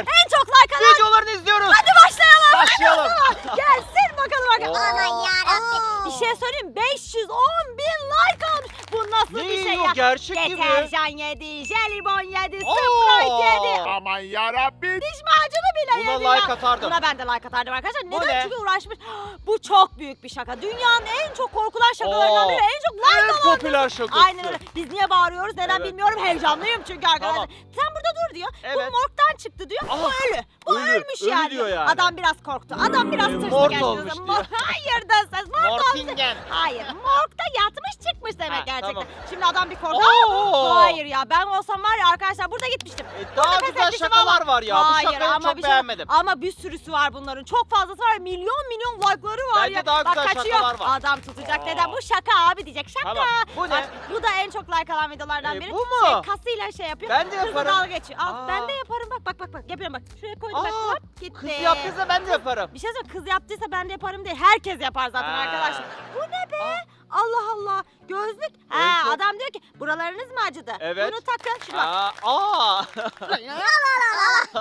izleyenler. En çok like alan. Videolarını izliyoruz. Hadi başlayalım. Başlayalım. Gelsin bakalım arkadaşlar. Aman yarabbim. Bir şey söyleyeyim 510 bin like almış. Bu nasıl Ne bir şey ya? gerçek gibi. Deterjan yedi, jelibon yedi, Oo. Sprite yedi. Aman yarabbim. Buna like atardım. Buna ben de like atardım arkadaşlar. Bu Neden? ne? Çünkü uğraşmış. Bu çok büyük bir şaka. Dünyanın en çok korkulan şakalarından Oo. biri. En çok like En alan. popüler şakası. Aynen öyle. Biz niye bağırıyoruz? Neden Evet. bilmiyorum. Heyecanlıyım çünkü arkadaşlar. Tamam. Sen burada dur diyor. Bu Evet. morgdan çıktı diyor. Ah. Bu ölü, ölmüş ölü yani. diyor yani. Adam biraz korktu. Adam biraz tırsdı. mort gerçekten. olmuş diyor. Hayır da ses. Mort. Mortingen. Hayır. Morgda yatmış çıkmış demek Ha, gerçekten. tamam. Şimdi adam bir korktu. Oo. Hayır ya ben olsam var ya arkadaşlar burada gitmiştim. E, daha pes güzel şakalar ama- var ya. Hayır, Bu şakayı ama çok bir şey- beğenmedim. Ama bir sürüsü var bunların. Çok fazlası var. Milyon milyon like'ları var Bence ya. daha Bak güzel kaçıyor. şakalar var. Adam tutacak Aa. neden? Bu şaka abi diyecek. Şaka. Tamam. Bu ne? Bak, bu da en çok like alan videolardan E, biri. bu mu? Şey, kasıyla şey yapıyor. Ben de Kızla yaparım. dalga geçiyor. Al Aa. ben de yaparım bak bak bak bak. Yapıyorum bak. Şuraya koydum bak. Aa, Hop gitti. Kız yaptıysa ben de yaparım. Bir şey söyleyeyim kız yaptıysa ben de yaparım değil. Herkes yapar zaten Ha. arkadaşlar. Bu ne be? Aa. Allah Allah. Gözlük. Ha, çok- adam diyor ki buralarınız mı acıdı? Evet. Bunu takın. Şuna. Aa, aa.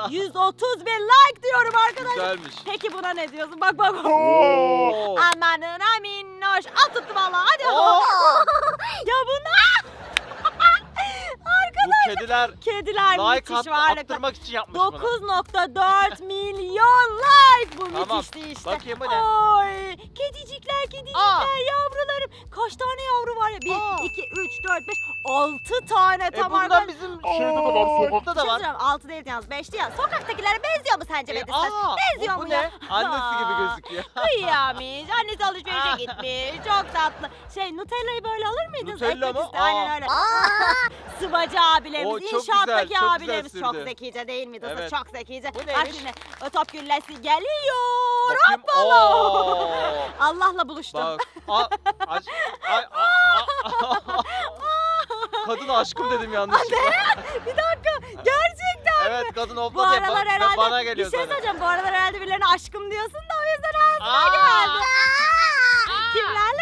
130 bin like diyorum arkadaşlar. Güzelmiş. Peki buna ne diyorsun? Bak bak. Oo. Amanın minnoş. Al tuttu valla hadi. Oo. ya bu ne? Bu kediler Kediler like müthiş at, attırmak için yapmış bunu. 9.4 milyon like. Bu Tamam. müthişti işte. Bakayım bu ne? Ay, kedicikler kedicikler Aa. yavrularım. Kaç tane yavru var ya? 1, Aa. 2, 3, 4, 5, 6 tane E tam bundan bizim Şeyde de var, sokakta da var. 6 değil yalnız 5'ti ya. Sokaktakilere benziyor mu sence E, Metin? aa, Benziyor bu, mu bu ya? ne? Annesi gibi gözüküyor. Kıyamış. Annesi alışverişe gitmiş. Çok tatlı. Şey Nutella'yı böyle alır mıydınız? Nutella Ekmek mı? üstü. Aynen Aa. öyle. Sıvacı abilerimiz, Oo, çok inşaattaki güzel, çok abilerimiz çok sürdü. zekice değil mi? Evet. Çok zekice. Bu neymiş? şimdi o top güllesi geliyor. Bakayım. Hoppala. Oo. Allah'la buluştum. Bak. A, aç, a, aşkım dedim yanlışlıkla. bir dakika. Gerçekten Evet kadın Bu hopladı ya. aralar Ba- herhalde bana bir geliyor şey sonra. söyleyeceğim. Bu aralar herhalde birilerine aşkım diyorsun da o yüzden ağzına Aa. geldi. Kimlerle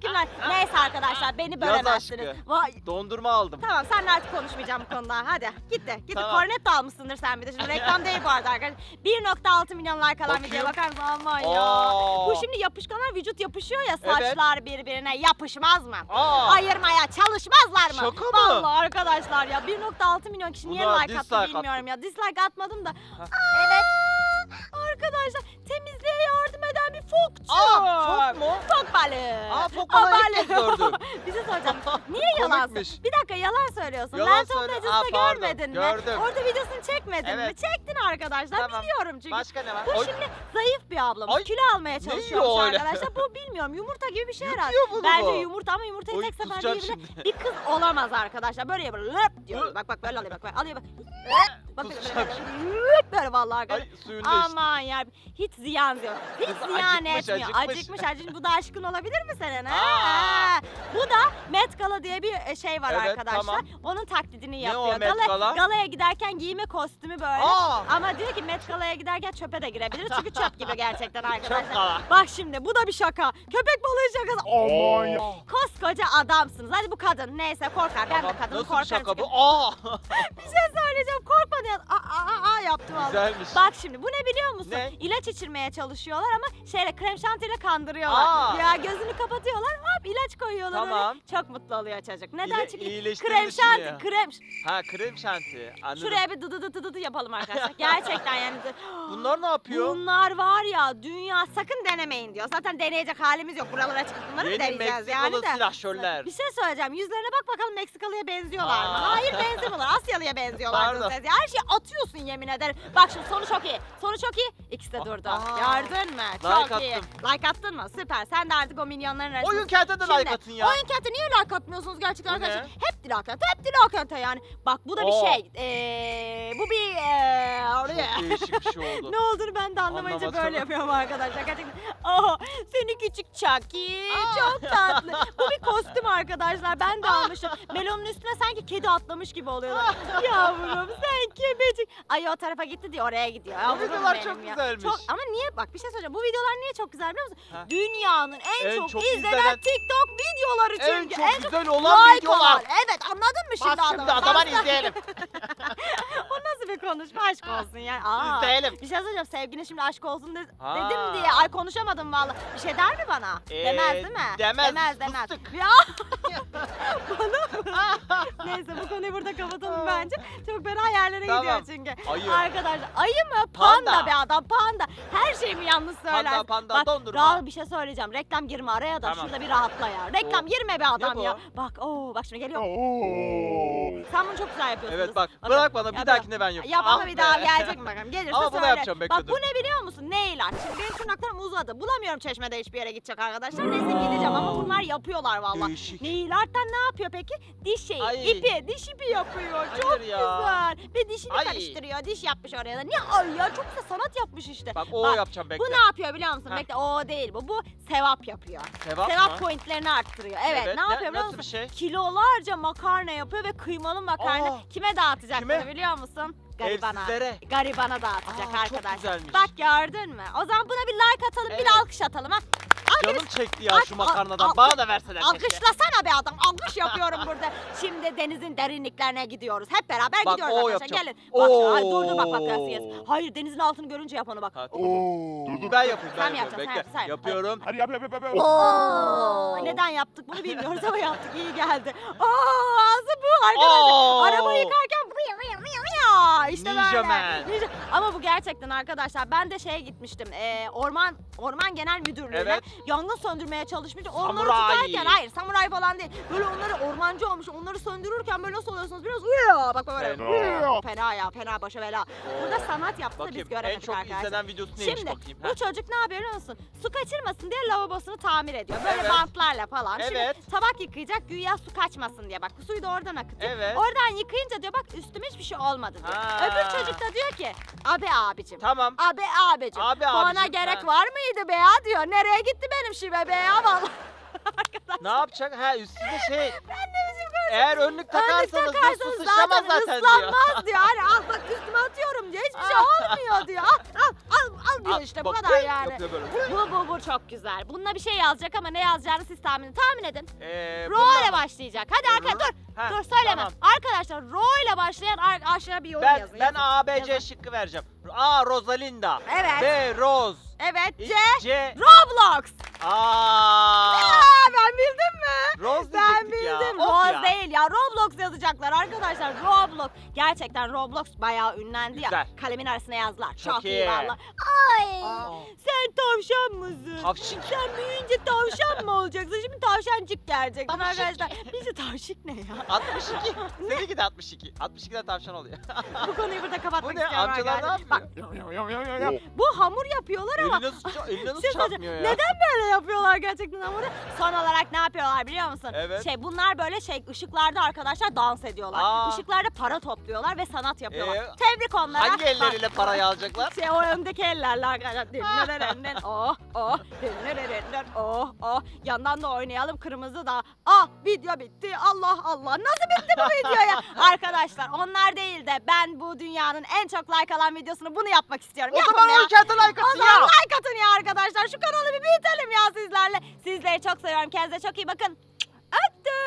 kimlerle kimler. Neyse arkadaşlar beni bölemezsiniz. aşkı. Vay. Dondurma aldım. Tamam senle artık konuşmayacağım bu konuda. Hadi gitti. Gitti. Tamam. Kornet de almışsındır sen bir de. Şimdi reklam değil bu arada arkadaşlar. 1.6 milyon like alan Bakayım. videoya bakar mısın? Aman ya. Aa. Bu şimdi yapışkanlar vücut yapışıyor ya Evet. saçlar birbirine yapışmaz mı? Aa. Ayırmaya çalışmazlar mı? Şaka mı? Vallahi arkadaşlar ya 1.6 milyon kişi niye Buna like attı dislike bilmiyorum ya. Dislike atmadım da. Evet. Arkadaşlar fokçu. Aa, fok mu? Fok balığı. Aa, fok balığı ilk kez gördüm. bir şey soracağım. Niye yalan Komikmiş. Bir dakika yalan söylüyorsun. Yalan Top söyle- Aa, pardon, görmedin mi? gördüm. Orada videosunu çekmedin mi? Evet. Çektin arkadaşlar. Tamam. Biliyorum çünkü. Başka ne var? Bu Oy, şimdi zayıf bir ablamız. Ay, Kilo almaya çalışıyormuş öyle? arkadaşlar. Bu bilmiyorum yumurta gibi bir şey herhalde. Yutuyor bunu Bence bu. yumurta ama yumurtayı Oy, tek seferde kusacağım yiyebilir. şimdi. Bir kız olamaz arkadaşlar. Böyle yapıyor. Löp diyor. Bak bak böyle alıyor bak bak. Alıyor bak. Bak böyle böyle. Löp böyle vallahi arkadaşlar. Ay içtim. Aman ya hiç ziyan diyor. Hiç Kız ziyan acıkmış, etmiyor. acıkmış. Acıkmış acıkmış. Bu da aşkın olabilir mi senin? Aa. Bu da Met Gala diye bir e, şey var Evet, arkadaşlar. tamam. Onun taklidini Ne o yapıyor. Met Gala? Galaya giderken giyme kostümü böyle. Aa. Ama diyor ki Met Gala'ya giderken çöpe de girebilir. Çünkü çöp gibi gerçekten arkadaşlar. Çöp. Bak şimdi bu da bir şaka. Köpek balığı şakası. Aman ya. Koskoca adamsınız. Hadi bu kadın neyse korkar. Ben de Tamam, kadınım Nasıl korkarım. bir şaka bu? Aa. Bir şey söyleyeceğim. Korkma diye. Aa, aa, aa yaptım valla. Güzelmiş. Bak şimdi bu ne biliyor musun? Ne? İlaç içirmeye çalışıyorlar ama şeyle krem şantiyle kandırıyorlar. Aa. Ya gözünü kapatıyorlar hop ilaç koyuyorlar Tamam. öyle. Çok mutlu oluyor çocuk. Neden? İyi- Çünkü krem şanti, krem. Ha krem şanti. Anladım. Şuraya bir dıdı dıdı dıdı yapalım arkadaşlar. Gerçekten yani. Bunlar ne yapıyor? Bunlar var ya dünya sakın denemeyin diyor. Zaten deneyecek halimiz yok. Buralara çıkıp bunları mı Yeni deneyeceğiz Meksikalı yani de. silahşörler. Bir şey söyleyeceğim. Yüzlerine bak bakalım Meksikalıya benziyorlar mı? Aa. Hayır benzemiyorlar. Asyalıya benziyorlar. Pardon. diyorsunuz. Her şeyi atıyorsun yemin ederim. Bak şimdi sonu çok iyi. Sonu çok iyi. İkisi de durdu. Aa. Gördün mü? Like Çok iyi. attım. Like attın mı? Süper. Sen de artık o milyonların arasında. Oyun kente de like atın ya. Oyun kente niye like atmıyorsunuz gerçekten Bu ne? arkadaşlar? Hep like at, hep like at yani. Bak bu da bir Oo. şey. Ee, bu bir ee, oraya. Çok değişik bir şey oldu. Ne olduğunu ben de anlamayınca Anlamadım. böyle yapıyorum arkadaşlar. Gerçekten. Oh, seni küçük Chucky. Çok tatlı. Bu bir kostüm arkadaşlar. Ben de almışım. Melonun üstüne sanki kedi atlamış gibi oluyorlar. Yavrum sen kebecik. Ay o tarafa gitti diye oraya gidiyor. Yavrum videolar benim çok ya. güzelmiş. Çok, ama niye bak bir şey söyleyeceğim. Bu videolar niye çok güzel biliyor musun? Ha. Dünyanın en, En çok, çok izlenen, izlenen- TikTok videoları En çünkü. çok güzel olan like videolar. alan. Evet anladın mı şimdi Bas şimdi adamı? zaman Bas- izleyelim. o nasıl bir konuşma aşk olsun ya. Aa, İzleyelim. bir şey söyleyeceğim sevgine şimdi aşk olsun de- Ha. dedim diye. Ay konuşamadım vallahi. Bir şey der mi bana? Ee, demez değil mi? demez, Demez demez. fıstık. Ya. Neyse bu konuyu burada kapatalım bence. Çok fena yerlere Tamam. gidiyor çünkü. Ayı. Arkadaşlar ayı mı? Panda, Panda. be adam panda. Her şeyimi yanlış söyler. Panda, panda, Bak, dondurma. Daha bir şey söyleyeceğim. Reklam girme araya da Tamam. şurada bir rahatla ya. Reklam Oo. girme be adam bu? ya. Bak oo bak şimdi geliyor. Oo. Sen bunu çok güzel yapıyorsun. Evet bak bırak bana bir dahakine ben yapayım. Yap ama Ah bir be. daha gelecek mi bakalım. Gelirse Ama bunu söyle. yapacağım, Bak bu ne biliyor musun? Art. Şimdi benim tırnaklarım uzadı. Bulamıyorum çeşmede hiçbir yere gidecek arkadaşlar. Neyse gideceğim ama bunlar yapıyorlar valla. Değişik. Nail art'tan ne yapıyor peki? Diş şeyi, Ay. ipi, diş ipi yapıyor. Çok ya. güzel. Ve dişini Ay. karıştırıyor. Diş yapmış oraya da. Ne ay ya çok güzel sanat yapmış işte. Bak o yapacağım bekle. Bu ne yapıyor biliyor musun? Heh. Bekle o değil bu. Bu sevap yapıyor. Sevap, mı? pointlerini arttırıyor. Evet, ne yapıyor biliyor Nasıl musun? bir şey? Kilolarca makarna yapıyor ve kıymalı makarna Aa. kime dağıtacak Kime? bunu biliyor musun? Garibana. Evsizlere. Garibana dağıtacak Aa, çok arkadaşlar. güzelmiş. Bak gördün mü? O zaman buna bir like atalım, bir Evet. de alkış atalım ha. Canım çekti ya şu makarnadan. al- Bana da verseler keşke. Alkışlasana be adam. Alkış yapıyorum burada. Şimdi denizin derinliklerine gidiyoruz. Hep beraber Bak, gidiyoruz o arkadaşlar. yapacağım. Gelin. Bak şimdi. Ay, Oo. dur dur bak bak nasıl yes. Hayır denizin altını görünce yap onu bak. Ha, Oo. Dur dur ben yapayım Sen ben yapıyorum. yapacaksın, sen Bekle. yap, sen yap. Yapıyorum. Hadi yap yap yap yap. Oo. Neden yaptık bunu bilmiyoruz ama yaptık. iyi geldi. Aa ağzı bu arkadaşlar. Oo. Araba yıkarken vıya vıya vıya vıya. işte Ninja böyle. Man. Ninja- Ama bu gerçekten arkadaşlar ben de şeye gitmiştim. Ee, orman Orman Genel Müdürlüğü'ne Evet. yangın söndürmeye çalışmıştım. Onları Samuray. tutarken hayır samuray falan değil. Böyle onları ormancı olmuş. Onları söndürürken böyle nasıl oluyorsunuz biraz uya bak böyle. Fena. Fena ya fena başa bela. Burada sanat yaptı da biz Bakayım göremedik en çok arkadaşlar. izlenen videosu neymiş Şimdi bakayım. bu Heh. çocuk ne yapıyor biliyor musun? Su kaçırmasın diye lavabosunu tamir ediyor. Böyle Evet. bantlarla falan. Evet. Şimdi tabak yıkayacak güya su kaçmasın diye bak. Suyu da oradan akıtıyor. Evet. Oradan yıkayınca diyor bak üstüme hiçbir şey olmadı diyor. Ha. Öbür çocuk da diyor ki abi abicim. Tamam. Abi abicim. Abi Bana abicim, gerek ha. var mıydı be ya diyor. Nereye gitti benim şive be ya vallahi. Ne yapacak? Ha üstüne şey. Ben ne biçim konuşuyorum? Eğer önlük takarsanız, Önlük takarsanız zaten, diyor. ıslanmaz diyor. Hani al bak üstüme atıyorum diyor. Hiçbir şey olmuyor diyor. Al al al, diyor Al, işte bu bak, kadar yani. Yapıyor böyle. Bu bu bu çok güzel. Bununla bir şey yazacak ama ne yazacağını siz tahmin tahmin edin. Ee, Ro bundan- ile başlayacak. Hadi arkadaşlar dur. Ha, dur söyleme. tamam. Arkadaşlar Ro ile başlayan ar- aşağıya bir yorum Ben, yazın. ben yazın. A, B, C Yazın. şıkkı vereceğim. A. Rosalinda. Evet. B. Rose. Evet C. C. Roblox. Aa. Yazacaklar arkadaşlar. Roblox. Gerçekten Roblox bayağı ünlendi ya. Güzel. Kalemin arasına yazdılar. Çok, Çok iyi iyi. valla. Ay. Aa. Sen tavşan mısın? Tavşin. Sen büyüyünce tavşan mı olacaksın? Şimdi tavşancık geleceksin Tavşik. arkadaşlar. Bizi tavşik ne ya? 62. Seninki de 62. 62'den tavşan oluyor. Bu konuyu burada kapatmak Bu ne? istiyorum Amcalar ne arkadaşlar. Bak bu hamur yapıyorlar ama eline nasıl, ça- eline nasıl Şey çarpmıyor ya? Neden böyle yapıyorlar gerçekten hamuru? Son olarak ne yapıyorlar biliyor musun? Evet. Şey bunlar böyle şey ışıklarda arkadaşlar dans ediyorlar. Aa. Işıklarda para topluyorlar ve sanat yapıyorlar. Ee, Tebrik onlara. Hangi elleriyle parayı alacaklar? Şey o öndeki ellerle arkadaşlar. Dinlerenden oh oh dinlerenden oh oh. Yandan da oynayalım kırmızı da. Ah video bitti. Allah Allah. Nasıl bitti bu video ya? Arkadaşlar onlar değil de ben bu dünyanın en çok like alan videosunu bunu yapmak istiyorum. O Yapın zaman ya. 12 atın like O atın zaman ya. like atın ya arkadaşlar. Şu kanalı bir büyütelim ya sizlerle. Sizleri çok seviyorum. Kendinize çok iyi bakın. Öptüm.